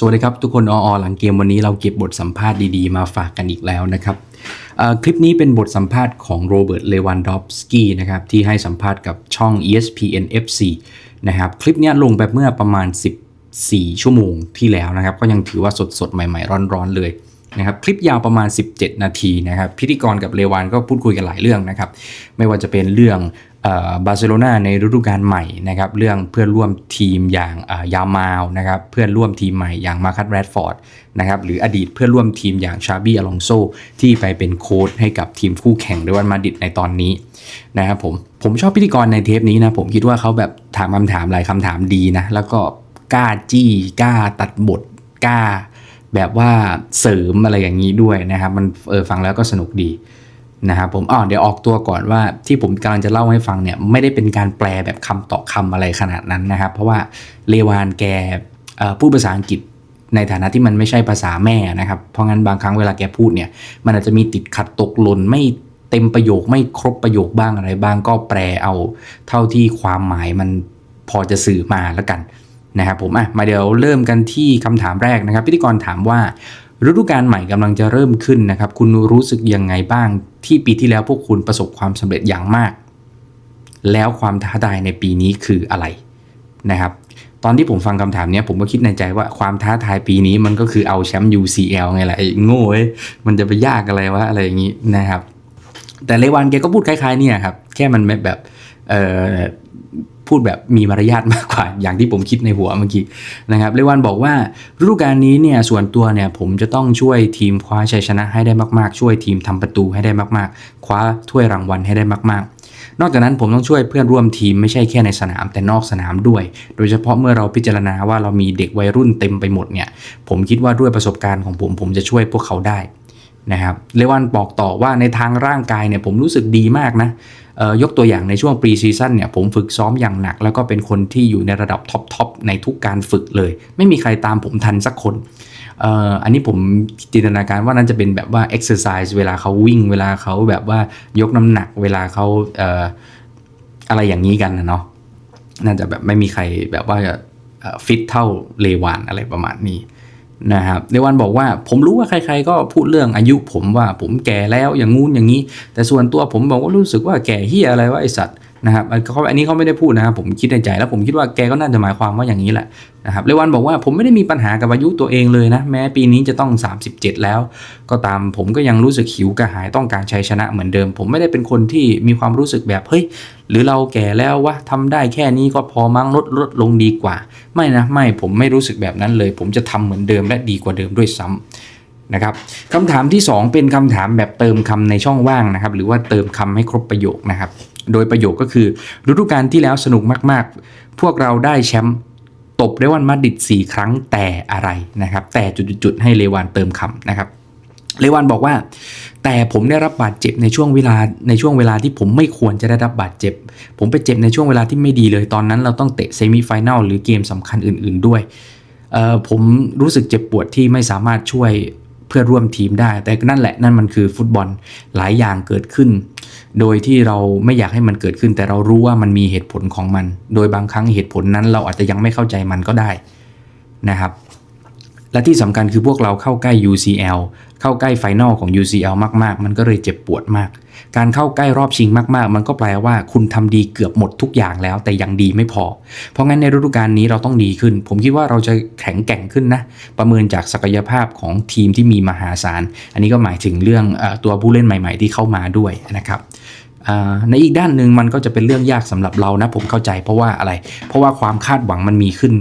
สวัสดีครับ ทุกคนออหลังเกมวันนี้เราเก็บบทสัมภาษณ์ดีๆ มาฝากกันอีกแล้วนะครับ คลิปนี้เป็นบทสัมภาษณ์ของโรเบิร์ตเลวันดอฟสกี้นะครับที่ให้สัมภาษณ์กับช่อง ESPN FC นะครับคลิปนี้ลงไปเมื่อประมาณ 14 ชั่วโมงที่แล้วนะครับ ก็ยังถือว่าสดๆ ใหม่ๆ ร้อนๆ เลยนะครับคลิปยาวประมาณ 17 นาทีนะครับ พิธีกรกับเลวานก็พูดคุยกันหลายเรื่องนะครับ ไม่ว่าจะเป็นเรื่องบาร์เซโลนาในฤดูกาลใหม่นะครับเรื่องเพื่อนร่วมทีมอย่างยามาลนะครับเพื่อนร่วมทีมใหม่อย่างมาคัตแรดฟอร์ดนะครับหรืออดีตเพื่อนร่วมทีมอย่างชาบี้อลองโซที่ไปเป็นโค้ชให้กับทีมคู่แข่งเรอัลมาดริดในตอนนี้นะครับผมผมชอบพิธีกรในเทปนี้นะผมคิดว่าเขาแบบถามคำถามหลายคำถามดีนะแล้วก็กล้าจี้กล้าตัดบทกล้า แบบว่าเสริมอะไรอย่างนี้ด้วยนะครับมันเออฟังแล้วก็สนุกดี นะครับผมอ๋อเดี๋ยวออกตัวก่อนว่าที่ผมกำลังจะเล่าให้ฟังเนี่ยไม่ได้เป็นการแปลแบบคำต่อคำอะไรขนาดนั้นนะครับ เพราะว่าเลวานแกพูดภาษาอังกฤษในฐานะที่มันไม่ใช่ภาษาแม่นะครับ เพราะงั้นบางครั้งเวลาแกพูดเนี่ย มันอาจจะมีติดขัดตกหล่นไม่เต็มประโยคไม่ครบประโยคบ้างอะไรบ้างก็แปลเอา เท่าที่ความหมายมันพอจะสื่อมาแล้วกันนะครับผมอะมาเดี๋ยวเริ่มกันที่คำถามแรกนะครับ พิธีกรถามว่าฤดูกาลใหม่กำลังจะเริ่มขึ้นนะครับ คุณรู้สึกยังไงบ้าง ที่ปีที่แล้วพวกคุณประสบความสำเร็จอย่างมาก แล้วความท้าทายในปีนี้คืออะไรนะครับ ตอนที่ผมฟังคำถามเนี้ยผมก็คิดในใจว่าความท้าทายปีนี้มันก็คือเอาแชมป์ UCL ไงแหละไอ้โง่เอ้ยมันจะไปยากอะไรวะอะไรอย่างนี้นะครับ แต่เลวันแกก็พูดคล้ายๆเนี่ยครับแค่มันแบบเออ พูดแบบมีมารยาทมากกว่าอย่างที่ผมคิดในหัวเมื่อกี้นะครับเลวันบอกว่าฤดูกาลนี้เนี่ยส่วนตัวเนี่ยผมจะต้องช่วยทีมคว้าชัยชนะให้ได้มากๆ ช่วยทีมทำประตูให้ได้มากๆ คว้าถ้วยรางวัลให้ได้มาก ๆนอกจากนั้นผมต้องช่วยเพื่อนร่วมทีมไม่ใช่แค่ในสนามแต่นอกสนามด้วย โดยเฉพาะเมื่อเราพิจารณาว่าเรามีเด็กวัยรุ่นเต็มไปหมดเนี่ยผมคิดว่าด้วยประสบการณ์ของผมผมจะช่วยพวกเขาได้นะครับเลวันบอกต่อว่าในทางร่างกายเนี่ยผมรู้สึกดีมากนะ ยกตัวอย่างในช่วงปรีซีซั่นเนี่ยผมฝึกซ้อมอย่างหนัก แล้วก็เป็นคนที่อยู่ในระดับท็อปทอปในทุกการฝึกเลย ไม่มีใครตามผมทันสักคนอันนี้ผมจินตนาการว่านั่นจะเป็นแบบว่าเอ็กซ์ไซส์เวลาเขาวิ่ง เวลาเขาแบบว่ายกน้ำหนัก เวลาเขาเอะไรอย่างนี้กันนะเนาะน่าจะแบบไม่มีใครแบบว่าฟิตเท่าเลวานอะไรประมาณนี้ นะครับเดวันบอกว่าผมรู้ว่าใครๆก็พูดเรื่องอายุผมว่าผมแก่แล้วอย่างงู้นอย่างนี้ แต่ส่วนตัวผมบอกว่ารู้สึกว่าแก่เฮียอะไรวะไอสัตว์ นะครับอันเขาอันนี้เขาไม่ได้พูดนะครับผมคิดในใจแล้วผมคิดว่าแกก็น่าจะหมายความว่าอย่างนี้แหละนะครับเลวันบอกว่าผมไม่ได้มีปัญหากับอายุตัวเองเลยนะ แม้ปีนี้จะต้อง 37 แล้ว ก็ตามผมก็ยังรู้สึกหิวกระหายต้องการชัยชนะเหมือนเดิม ผมไม่ได้เป็นคนที่มีความรู้สึกแบบเฮ้ยหรือเราแก่แล้ววะทำได้แค่นี้ก็พอมั้งลดลดลงดีกว่า ไม่นะไม่ผมไม่รู้สึกแบบนั้นเลย ผมจะทำเหมือนเดิมและดีกว่าเดิมด้วยซ้ำนะครับคำถามที่ 2 เป็นคำถามแบบเติมคำในช่องว่างนะครับ หรือว่าเติมคำให้ครบประโยคนะครับ โดยประโยคก็คือฤดูกาลที่แล้วสนุกมากๆ พวกเราได้แชมป์ตบเรวันมาดิด4ครั้งแต่อะไรนะครับ แต่จุดๆให้เลวานเติมคำนะครับเลวันบอกว่า แต่ผมได้รับบาดเจ็บในช่วงเวลาในช่วงเวลาที่ผมไม่ควรจะได้รับบาดเจ็บ ผมไปเจ็บในช่วงเวลาที่ไม่ดีเลยตอนนั้นเราต้องเตะเซมิไฟแนลหรือเกมสำคัญอื่น ๆด้วยผมรู้สึกเจ็บปวดที่ไม่สามารถช่วยเพื่อร่วมทีมได้ แต่นั่นแหละนั่นมันคือฟุตบอลหลายอย่างเกิดขึ้น โดยที่เราไม่อยากให้มันเกิดขึ้น แต่เรารู้ว่ามันมีเหตุผลของมัน โดยบางครั้งเหตุผลนั้นเราอาจจะยังไม่เข้าใจมันก็ได้นะครับ และที่สำคัญคือพวกเราเข้าใกล้ UCL เข้าใกล้ไฟนอลของ UCL มาก ๆ มันก็เลยเจ็บปวดมาก การเข้าใกล้รอบชิงมาก ๆ มันก็แปลว่าคุณทำดีเกือบหมดทุกอย่างแล้ว แต่ยังดีไม่พอ เพราะงั้นในฤดูกาลนี้เราต้องดีขึ้น ผมคิดว่าเราจะแข็งแกร่งขึ้นนะ ประเมินจากศักยภาพของทีมที่มีมหาศาล อันนี้ก็หมายถึงเรื่องอตัวผู้เล่นใหม่ ๆ ที่เข้ามาด้วยนะครับในอีกด้านหนึ่งมันก็จะเป็นเรื่องยากสำหรับเรานะผมเข้าใจเพราะว่าอะไร เพราะว่าความคาดหวังมันมีขึ้น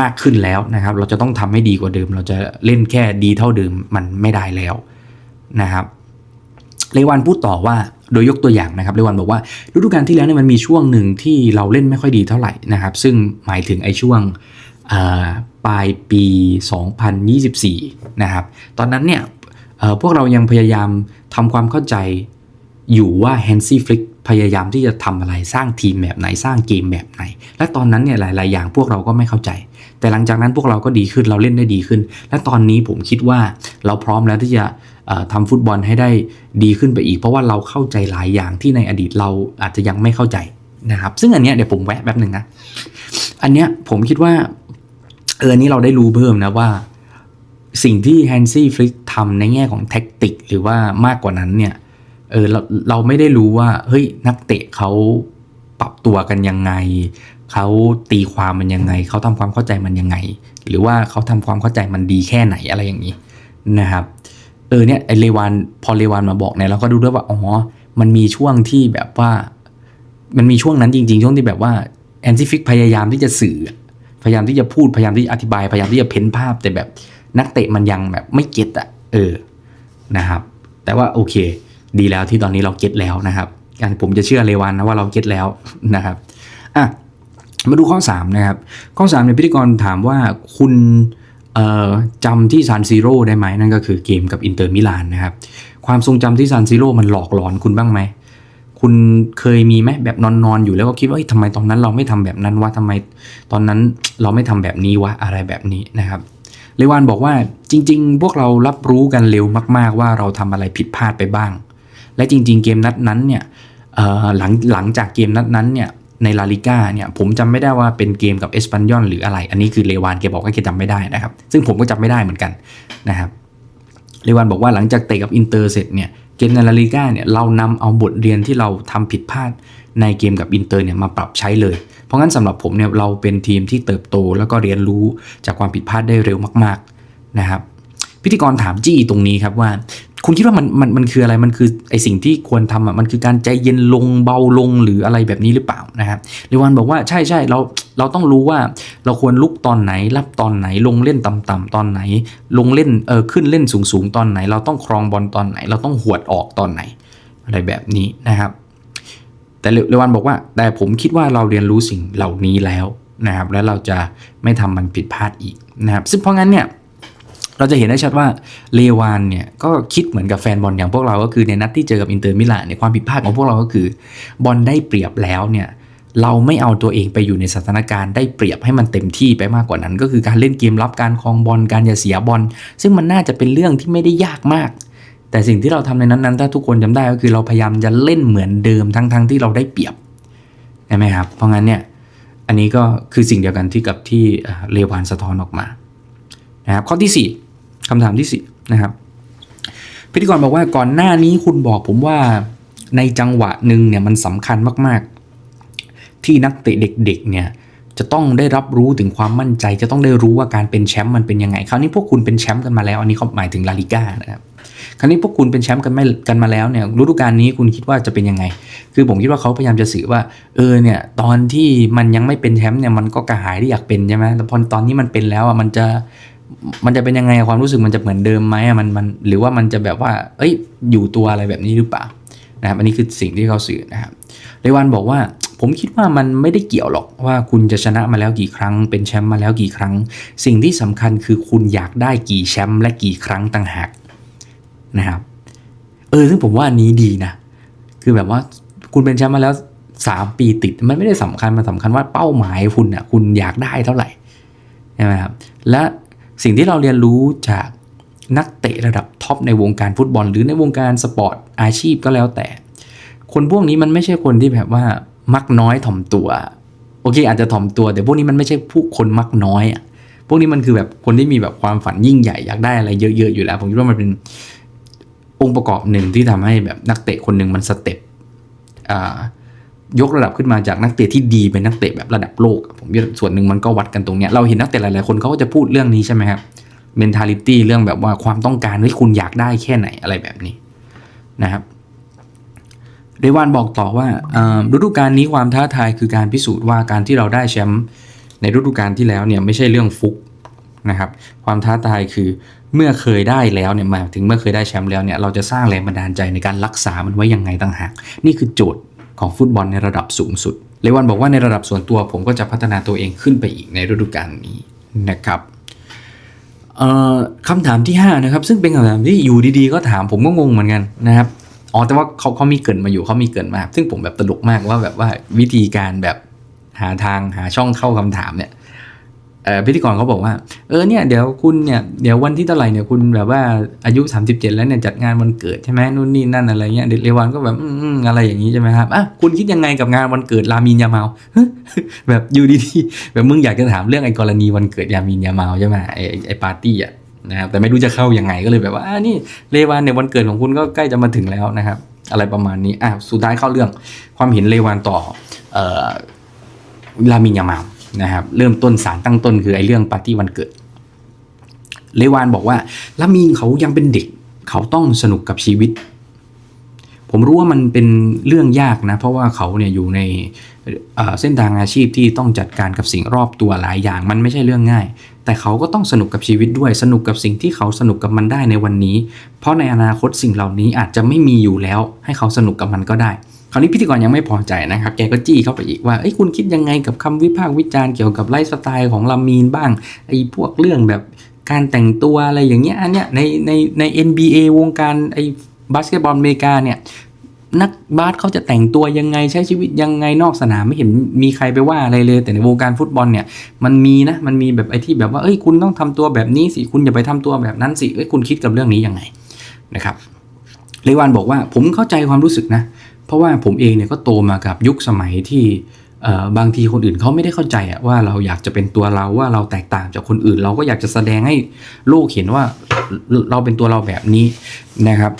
มากขึ้นแล้วนะครับ เราจะต้องทำให้ดีกว่าเดิม เราจะเล่นแค่ดีเท่าเดิมมันไม่ได้แล้วนะครับเลวันพูดต่อว่าโดยยกตัวอย่างนะครับเลวันบอกว่าฤดูกาลที่แล้วเนี่ยมันมีช่วงหนึ่งที่เราเล่นไม่ค่อยดีเท่าไหร่นะครับ ซึ่งหมายถึงไอ้ช่วงปลายปี 2024 นะครับ ตอนนั้นเนี่ยพวกเรายังพยายามทำความเข้าใจอยู่ว่าแฮนซี่ฟลิก พยายามที่จะทำอะไรสร้างทีมแบบไหนสร้างเกมแบบไหน และตอนนั้นเนี่ยหลาย ๆ อย่างพวกเราก็ไม่เข้าใจ แต่หลังจากนั้นพวกเราก็ดีขึ้นเราเล่นได้ดีขึ้น และตอนนี้ผมคิดว่าเราพร้อมแล้วที่จะเอ่อทำฟุตบอลให้ได้ดีขึ้นไปอีก เพราะว่าเราเข้าใจหลายอย่างที่ในอดีตเราอาจจะยังไม่เข้าใจนะครับซึ่งอันเนี้ยเดี๋ยวผมแวะแป๊บหนึ่งนะอันเนี้ยผมคิดว่าเอออนนี้เราได้รู้เพิ่มนะว่าสิ่งที่แฮนซี่ฟลิกทำในแง่ของแท็กติก หรือว่ามากกว่านั้นเนี่ย เออเราเราไม่ได้รู้ว่าเฮ้ยนักเตะเขาปรับตัวกันยังไงเขาตีความมันยังไงเขาทำความเข้าใจมันยังไง หรือว่าเขาทำความเข้าใจมันดีแค่ไหนอะไรอย่างนี้นะครับเออเนี่ยไอเลวานพอเลวานมาบอกเนี่ยเราก็ดูด้วยว่าอ๋อมันมีช่วงที่แบบว่า มันมีช่วงนั้นจริง ๆ ช่วงที่แบบว่าแอนซิฟิกพยายามที่จะสื่อ พยายามที่จะพูดพยายามที่จะอธิบาย พยายามที่จะเพ้นภาพแต่แบบนักเตะมันยังแบบไม่เก็ตอะเออนะครับ แต่ว่าโอเค ดีแล้วที่ตอนนี้เราเก็ตแล้วนะครับการผมจะเชื่อเลวันนะว่าเราเก็ตแล้วนะครับอะมาดูข้อ3นะครับข้อ3เนี่ยพิธีกรถามว่าคุณจำที่ซานซิโร่ได้ไหมนั่นก็คือเกมกับอินเตอร์มิลานนะครับความทรงจำที่ซานซิโร่มันหลอกหลอนคุณบ้างไหมคุณเคยมีไหมแบบนอนๆอยู่แล้วก็คิดว่าทำไมตอนนั้นเราไม่ทำแบบนั้นวะทำไมตอนนั้นเราไม่ทำแบบนี้วะอะไรแบบนี้นะครับเลวานบอกว่าจริง ๆ พวกเรารับรู้กันเร็วมาก ๆ ว่าเราทำอะไรผิดพลาดไปบ้าง และจริง ๆ เกมนัดนั้นเนี่ยหลังหลังจากเกมนัดนั้นเนี่ยในลาลิก้าเนี่ยผมจำไม่ได้ว่าเป็นเกมกับเอสปันยอนหรืออะไร อันนี้คือเลวานแกบอกว่าแกจำไม่ได้นะครับ ซึ่งผมก็จำไม่ได้เหมือนกันนะครับเลวันบอกว่าหลังจากเตะกับอินเตอร์เสร็จเนี่ยเกมในลาลิก้าเนี่ยเรานำเอาบทเรียนที่เราทำผิดพลาดในเกมกับอินเตอร์เนี่ยมาปรับใช้เลย เพราะงั้นสำหรับผมเนี่ยเราเป็นทีมที่เติบโตแล้วก็เรียนรู้จากความผิดพลาดได้เร็วมาก ๆนะครับ พิธีกรถามจี้ตรงนี้ครับว่า คุณคิดว่ามันมันมันคืออะไรมันคือไอสิ่งที่ควรทำอะมันคือการใจเย็นลงเบาลงหรืออะไรแบบนี้หรือเปล่านะครับเลวันบอกว่าใช่ใช่เราเราต้องรู้ว่าเราควรลุกตอนไหน รับตอนไหนลงเล่นต่ำๆตอนไหน ลงเล่นเออขึ้นเล่นสูงๆตอนไหน เราต้องครองบอลตอนไหน เราต้องหวดออกตอนไหน อะไรแบบนี้นะครับ แต่เลวันบอกว่า แต่ผมคิดว่าเราเรียนรู้สิ่งเหล่านี้แล้วนะครับ แล้วเราจะไม่ทำมันผิดพลาดอีกนะครับซึ่งเพราะงั้นเนี่ย เราจะเห็นได้ชัดว่าเลวานเนี่ยก็คิดเหมือนกับแฟนบอลอย่างพวกเราก็คือในนัดที่เจอกับอินเตอร์มิลานในยความผิดพลาดของพวกเราก็คือบอลได้เปรียบแล้วเนี่ยเราไม่เอาตัวเองไปอยู่ในสถานการณ์ได้เปรียบให้มันเต็มที่ไปมากกว่านั้น ก็คือการเล่นเกมรับการครองบอลการอย่าเสียบอลซึ่งมันน่าจะเป็นเรื่องที่ไม่ได้ยากมาก แต่สิ่งที่เราทำในนั้นๆถ้าทุกคนจำได้ก็คือเราพยายามจะเล่นเหมือนเดิมทั้งๆที่เราได้เปรียบใช่ไหมครับเพราะงั้นเนี่ยอันนี้ก็คือสิ่งเดียวกันที่กับที่เอ่อเลวานสะท้อนออกมานะครับข้อที่ 4 คำถามที่สี่นะครับ พิธีกรบอกว่าก่อนหน้านี้คุณบอกผมว่าในจังหวะหนึ่งเนี่ยมันสำคัญมาก ๆ ที่นักเตะเด็ก ๆ เนี่ยจะต้องได้รับรู้ถึงความมั่นใจ จะต้องได้รู้ว่าการเป็นแชมป์มันเป็นยังไง คราวนี้พวกคุณเป็นแชมป์กันมาแล้ว อันนี้เขาหมายถึงลาลิก้านะครับ คราวนี้พวกคุณเป็นแชมป์กันไม่กันมาแล้วเนี่ยฤดูกาลนี้คุณคิดว่าจะเป็นยังไง คือผมคิดว่าเขาพยายามจะสื่อว่า เออเนี่ยตอนที่มันยังไม่เป็นแชมป์เนี่ยมันก็กระหายที่อยากเป็นใช่ไหมแต่พอตอนนี้มันเป็นแล้วอะมันจะ มันจะเป็นยังไงความรู้สึกมันจะเหมือนเดิมไหมมันมันหรือว่ามันจะแบบว่า เอ้ยอยู่ตัวอะไรแบบนี้หรือเปล่านะครับอันนี้คือสิ่งที่เขาสื่อนะครับเรวันบอกว่าผมคิดว่ามันไม่ได้เกี่ยวหรอกว่าคุณจะชนะมาแล้วกี่ครั้ง เป็นแชมป์มาแล้วกี่ครั้ง สิ่งที่สำคัญคือคุณอยากได้กี่แชมป์และกี่ครั้งต่างหากนะครับเออซึ่งผมว่าอันนี้ดีนะ คือแบบว่าคุณเป็นแชมป์มาแล้วสามปีติด มันไม่ได้สำคัญมันสำคัญว่าเป้าหมายคุณอะคุณอยากได้เท่าไหร่ใช่ไหมครับและ สิ่งที่เราเรียนรู้จากนักเตะระดับท็อปในวงการฟุตบอล หรือในวงการสปอร์ตอาชีพก็แล้วแต่ คนพวกนี้มันไม่ใช่คนที่แบบว่ามักน้อยถ่อมตัว โอเค อาจจะถ่อมตัว แต่พวกนี้มันไม่ใช่ผู้คนมักน้อยอะพวกนี้มันคือแบบคนที่มีแบบความฝันยิ่งใหญ่อยากได้อะไรเยอะๆอยู่แล้ว ผมคิดว่ามันเป็นองค์ประกอบหนึ่งที่ทำให้แบบนักเตะคนหนึ่งมันสเต็ปอ่า ยกระดับขึ้นมาจากนักเตะที่ดีเป็นนักเตะแบบระดับโลก ผมว่าส่วนหนึ่งมันก็วัดกันตรงเนี้ยเราเห็นนักเตะหลายๆคนเขาก็จะพูดเรื่องนี้ใช่ไหมครับ mentality เรื่องแบบว่าความต้องการที่คุณอยากได้แค่ไหนอะไรแบบนี้นะครับเรวานบอกต่อว่าฤดูกาลนี้ความท้าทายคือการพิสูจน์ว่าการที่เราได้แชมป์ในฤดูกาลที่แล้วเนี่ยไม่ใช่เรื่องฟุกนะครับ ความท้าทายคือเมื่อเคยได้แล้วเนี่ยมาถึงเมื่อเคยได้แชมป์แล้วเนี่ยเราจะสร้างแรงบันดาลใจในการรักษามันไว้ยังไงต่างหาก นี่คือโจทย์ ของฟุตบอลในระดับสูงสุด เลวันบอกว่าในระดับส่วนตัวผมก็จะพัฒนาตัวเองขึ้นไปอีกในฤดูกาลนี้นะครับคำถามที่ 5 นะครับ ซึ่งเป็นคำถามที่อยู่ดีๆ ก็ถามผมก็งงเหมือนกันนะครับอ๋อแต่ว่าเขาเขามีเกินมาอยู่เขามีเกินมา ซึ่งผมแบบตลกมากว่าแบบว่าวิธีการแบบหาทางหาช่องเข้าคำถามเนี่ย พิธีกรเขาบอกว่า เออเนี่ยเดี๋ยวคุณเนี่ยเดี๋ยววันที่เท่าไหร่เนี่ยคุณแบบว่าอายุ 37 แล้วเนี่ยจัดงานวันเกิดใช่ไหมนู่นนี่นั่นอะไรเงี้ยเดเวันก็แบบอืมอะไรอย่างนี้ใช่ไหมครับอะคุณคิดยังไงกับงานวันเกิดลามินยาเมาแบบอยู่ดีๆแบบมึงอยากจะถามเรื่องไอ้กรณีวันเกิดยามินยาเมาใช่ไหมไอ้ไอ้ปาร์ตี้อะนะครับแต่ไม่รู้จะเข้ายังไงก็เลยแบบว่าอ่านี่เลวานเนี่ยวันเกิดของคุณก็ใกล้จะมาถึงแล้วนะครับ อะไรประมาณนี้อะสุดท้ายเข้าเรื่องความเห็นเลวานต่อเอ่อลามินยามา นะครับเริ่มต้นสารตั้งต้นคือไอ้เรื่องปาร์ตี้วันเกิด เลวานบอกว่าลามีนเขายังเป็นเด็ก เขาต้องสนุกกับชีวิต ผมรู้ว่ามันเป็นเรื่องยากนะ เพราะว่าเขาเนี่ยอยู่ในเเส้นทางอาชีพที่ต้องจัดการกับสิ่งรอบตัวหลายอย่าง มันไม่ใช่เรื่องง่าย แต่เขาก็ต้องสนุกกับชีวิตด้วย สนุกกับสิ่งที่เขาสนุกกับมันได้ในวันนี้ เพราะในอนาคตสิ่งเหล่านี้อาจจะไม่มีอยู่แล้ว ให้เขาสนุกกับมันก็ได้ คราวนี้พิธีกรยังไม่พอใจนะครับ แกก็จี้เข้าไปอีกว่าเอ้คุณคิดยังไงกับคำวิพากษ์วิจารณ์เกี่ยวกับไลฟ์สไตล์ของลามีนบ้างไอ้พวกเรื่องแบบการแต่งตัวอะไรอย่างเงี้ยอันเนี้ยในในใน NBA วงการไอ้บาสเกตบอลอเมริกาเนี่ยนักบาสเขาจะแต่งตัวยังไงใช้ชีวิตยังไงนอกสนามไม่เห็นมีใครไปว่าอะไรเลย แต่ในวงการฟุตบอลเนี่ยมันมีนะมันมีแบบไอ้ที่แบบว่าเอ้ยคุณต้องทำตัวแบบนี้สิคุณอย่าไปทำตัวแบบนั้นสิเอ้ยคุณคิดกับเรื่องนี้ยังไงนะครับเลวานบอกว่าผมเข้าใจความรู้สึกนะ เพราะว่าผมเองเนี่ยก็โตมากับยุคสมัยที่บางทีคนอื่นเขาไม่ได้เข้าใจอะว่าเราอยากจะเป็นตัวเราว่าเราแตกต่างจากคนอื่น เราก็อยากจะแสดงให้โลกเห็นว่าเราเป็นตัวเราแบบนี้นะครับ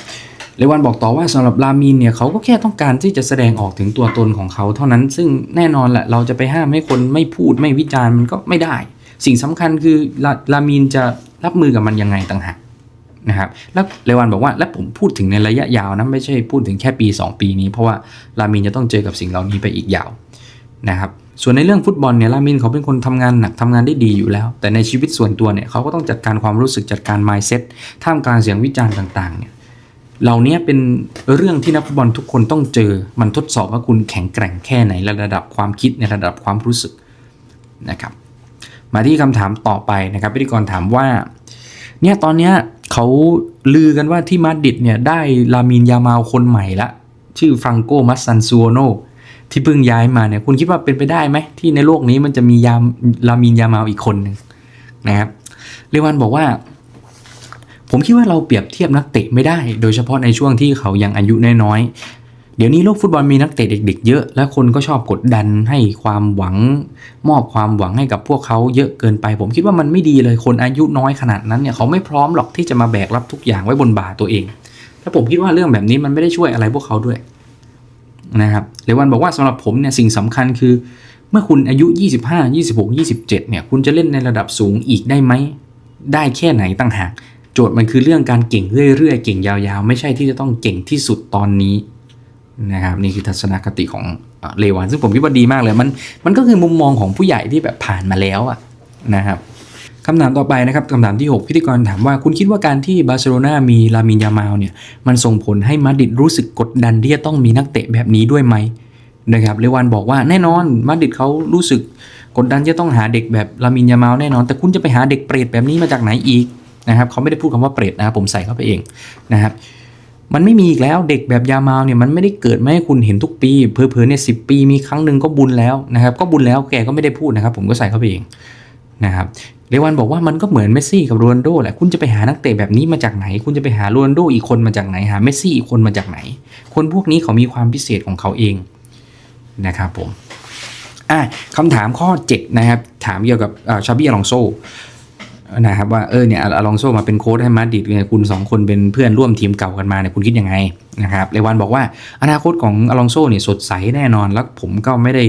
เลวันบอกต่อว่าสำหรับรามีนเนี่ยเขาก็แค่ต้องการที่จะแสดงออกถึงตัวตนของเขาเท่านั้น ซึ่งแน่นอนแหละเราจะไปห้ามให้คนไม่พูดไม่วิจารณ์มันก็ไม่ได้ สิ่งสำคัญคือรามีนจะรับมือกับมันยังไงต่างหาก นะครับแล้วเลวันบอกว่าและผมพูดถึงในระยะยาวนะไม่ใช่พูดถึงแค่ปี 2 ปีนี้ เพราะว่ารามีนจะต้องเจอกับสิ่งเหล่านี้ไปอีกยาวนะครับส่วนในเรื่องฟุตบอลเนี่ยรามินเขาเป็นคนทำงานหนักทำงานได้ดีอยู่แล้ว แต่ในชีวิตส่วนตัวเนี่ยเขาก็ต้องจัดการความรู้สึกจัดการ mindset ท่ามกลางเสียงวิจารณ์ต่างๆเนี่ยเหล่านี้เป็นเรื่องที่นักฟุตบอลทุกคนต้องเจอ มันทดสอบว่าคุณแข็งแกร่งแค่ไหนระดับความคิดในระดับความรู้สึกนะครับมาที่คำถามต่อไปนะครับพิธีกรถามว่าเนี่ยตอนเนี้ย เขาลือกันว่าที่มาดริดเนี่ยได้ลามินยามาลคนใหม่ละ ชื่อฟรังโกมัสซันซูโนที่เพิ่งย้ายมาเนี่ยคุณคิดว่าเป็นไปได้ไหมที่ในโลกนี้มันจะมียามลามินยามาลอีกคนหนึ่งนะครับเรวันบอกว่า ผมคิดว่าเราเปรียบเทียบนักเตะไม่ได้ โดยเฉพาะในช่วงที่เขายังอายุน้อย เดี๋ยวนี้โลกฟุตบอลมีนักเตะเด็กๆเยอะ และคนก็ชอบกดดันให้ความหวัง มอบความหวังให้กับพวกเขาเยอะเกินไป ผมคิดว่ามันไม่ดีเลยคนอายุน้อยขนาดนั้นเนี่ยเขาไม่พร้อมหรอกที่จะมาแบกรับทุกอย่างไว้บนบ่าตัวเองและผมคิดว่าเรื่องแบบนี้มันไม่ได้ช่วยอะไรพวกเขาด้วยนะครับเลวันบอกว่าสำหรับผมเนี่ยสิ่งสำคัญคือ เมื่อคุณอายุ 25 26 27เนี่ยคุณจะเล่นในระดับสูงอีกได้ไหมได้แค่ไหนต่างหาก โจทย์มันคือเรื่องการเก่งเรื่อยๆเก่งยาวๆ ไม่ใช่ที่จะต้องเก่งที่สุดตอนนี้ นะครับนี่คือทัศนคติของเลวานซึ่งผมคิดว่าดีมากเลยมันมันก็คือมุมมองของผู้ใหญ่ที่แบบผ่านมาแล้วอะนะครับคำถามต่อไปนะครับคำถามที่ 6 พิธีกรถามว่าคุณคิดว่าการที่บาร์เซโลนามีลามินยามาลเนี่ยมันส่งผลให้มาดริดรู้สึกกดดันที่จะต้องมีนักเตะแบบนี้ด้วยไหมนะครับเลวานบอกว่าแน่นอนมาดริดเขารู้สึกกดดันจะต้องหาเด็กแบบลามินยามาลแน่นอน แต่คุณจะไปหาเด็กเปรตแบบนี้มาจากไหนอีกนะครับเขาไม่ได้พูดคำว่าเปรตนะครับผมใส่เข้าไปเองนะครับ มันไม่มีอีกแล้วเด็กแบบยามาลเนี่ยมันไม่ได้เกิดไมาให้คุณเห็นทุกปี เพอๆเนี่ยสิปีมีครั้งหนึ่งก็บุญแล้วนะครับก็บุญแล้วแกก็ไม่ได้พูดนะครับ ผมก็ใส่เข้าไปเองนะครับเลวันบอกว่ามันก็เหมือนเมสซี่กับโรนโดแหละคุณจะไปหานักเตะแบบนี้มาจากไหน คุณจะไปหาโรนโดอีกคนมาจากไหนหาเมสซี่อีกคนมาจากไหน คนพวกนี้เขามีความพิเศษของเขาเองนะครับผมอะคำถามข้อ 7 นะครับ ถามเกี่ยวกับชาบี้อลองโซ นะครับว่าเออเนี่ยอลองโซมาเป็นโค้ชให้มาดริดเนี่ยคุณ 2 คนเป็นเพื่อนร่วมทีมเก่ากันมาเนี่ยคุณคิดยังไงนะครับเลวันบอกว่าอนาคตของอลองโซเนี่ยสดใสแน่นอน แล้วผมก็ไม่ได้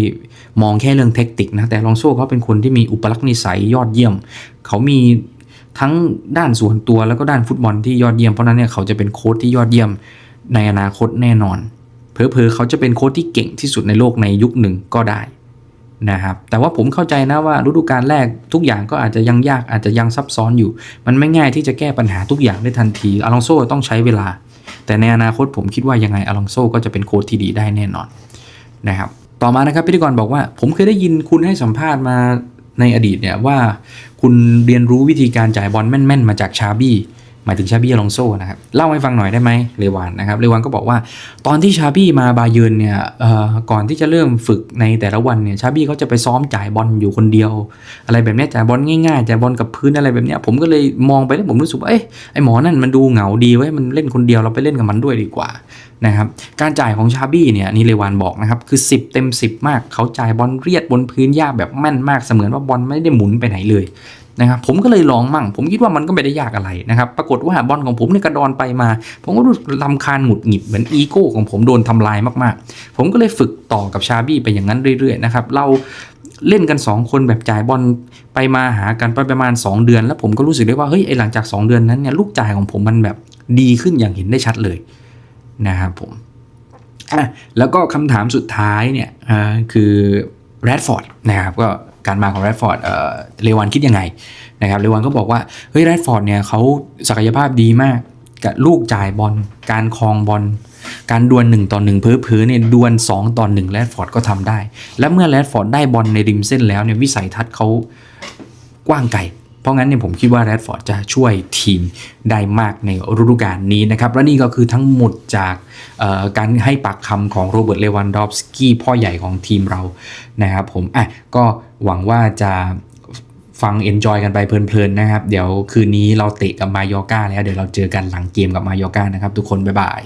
มองแค่เรื่องเทคนิคนะแต่อลองโซเขาเป็นคนที่มีอุปลักษณ์นิสัยยอดเยี่ยม เขามีทั้งด้านส่วนตัวแล้วก็ด้านฟุตบอลที่ยอดเยี่ยมเพราะนั้นเนี่ยเขาจะเป็นโค้ชที่ยอดเยี่ยมในอนาคตแน่นอนเพอเพอเขาจะเป็นโค้ชที่เก่งที่สุดในโลกในยุคหนึ่งก็ได้ นะครับแต่ว่าผมเข้าใจนะว่าฤดูกาลแรกทุกอย่างก็อาจจะยังยากอาจจะยังซับซ้อนอยู่ มันไม่ง่ายที่จะแก้ปัญหาทุกอย่างได้ทันทีอลองโซ่ต้องใช้เวลา แต่ในอนาคตผมคิดว่ายังไงอลองโซ่ก็จะเป็นโค้ชที่ดีได้แน่นอนนะครับต่อมานะครับพิธีกรบอกว่า ผมเคยได้ยินคุณให้สัมภาษณ์มาในอดีตเนี่ยว่า คุณเรียนรู้วิธีการจ่ายบอลแม่น ๆ มาจากชาบี้ หมายถึงชาบี้อลองโซนะครับเล่าให้ฟังหน่อยได้ไหมเลวานนะครับเลวานก็บอกว่าตอนที่ชาบี้มาบาเยินเนี่ยเอ่อก่อนที่จะเริ่มฝึกในแต่ละวันเนี่ยชาบี้เขาจะไปซ้อมจ่ายบอลอยู่คนเดียว อะไรแบบเนี้ยจ่ายบอลง่ายๆจ่ายบอลกับพื้นอะไรแบบเนี้ยผมก็เลยมองไปแล้วผมรู้สึกว่าเอ้ยไอหมอนั่นมันดูเหงาดีไว้มันเล่นคนเดียวเราไปเล่นกับมันด้วยดีกว่านะครับการจ่ายของชาบี้เนี่ยนี่เลวานบอกนะครับคือ 10 เต็ม 10 มากเขาจ่ายบอลเรียดบนพื้นหญ้าแบบแม่นมากเสมือนว่าบอลไม่ได้หมุนไปไหนเลย นะครับผมก็เลยลองมั่ง ผมคิดว่ามันก็ไม่ได้ยากอะไรนะครับ ปรากฏว่าบอลของผมเนี่ยกระดอนไปมา ผมก็รู้ลำคาญหงุดหงิดเหมือนอีโก้ของผมโดนทำลายมากๆ ผมก็เลยฝึกต่อกับชาบี้ไปอย่างนั้นเรื่อยๆนะครับเราเล่นกัน 2 คนแบบจ่ายบอลไปมาหากันไปประมาณ 2 เดือน แล้วผมก็รู้สึกได้ว่าเฮ้ยไอหลังจาก 2 เดือนนั้นเนี่ยลูกจ่ายของผมมันแบบดีขึ้นอย่างเห็นได้ชัดเลยนะครับผมแล้วก็คำถามสุดท้ายเนี่ยคือแรดฟอร์ดนะครับก็ การมาของแรดฟอร์ดเลวันคิดยังไงนะครับเลวันก็บอกว่าเฮ้ยแรดฟอร์ดเนี่ยเขาศักยภาพดีมากกับลูกจ่ายบอลการคลองบอลการดวล1ต่อ1เพื้อๆเนี่ยดวล2ต่อ1แรดฟอร์ดก็ทำได้ และเมื่อแรดฟอร์ดได้บอลในริมเส้นแล้วเนี่ยวิสัยทัศน์เขากว้างไกลเพราะงั้นเนี่ยผมคิดว่าแรดฟอร์ดจะช่วยทีมได้มากในฤดูกาลนี้นะครับ และนี่ก็คือทั้งหมดจากการให้ปากคำของโรเบิร์ตเลวันดอฟสกี้พ่อใหญ่ของทีมเรานะครับผมอะก็ หวังว่าจะฟังเอนจอยกันไปเพลินๆนะครับ เดี๋ยวคืนนี้เราเตะกับมายอกาแล้ว เดี๋ยวเราเจอกันหลังเกมกับมายอกานะครับ ทุกคน บ๊ายบาย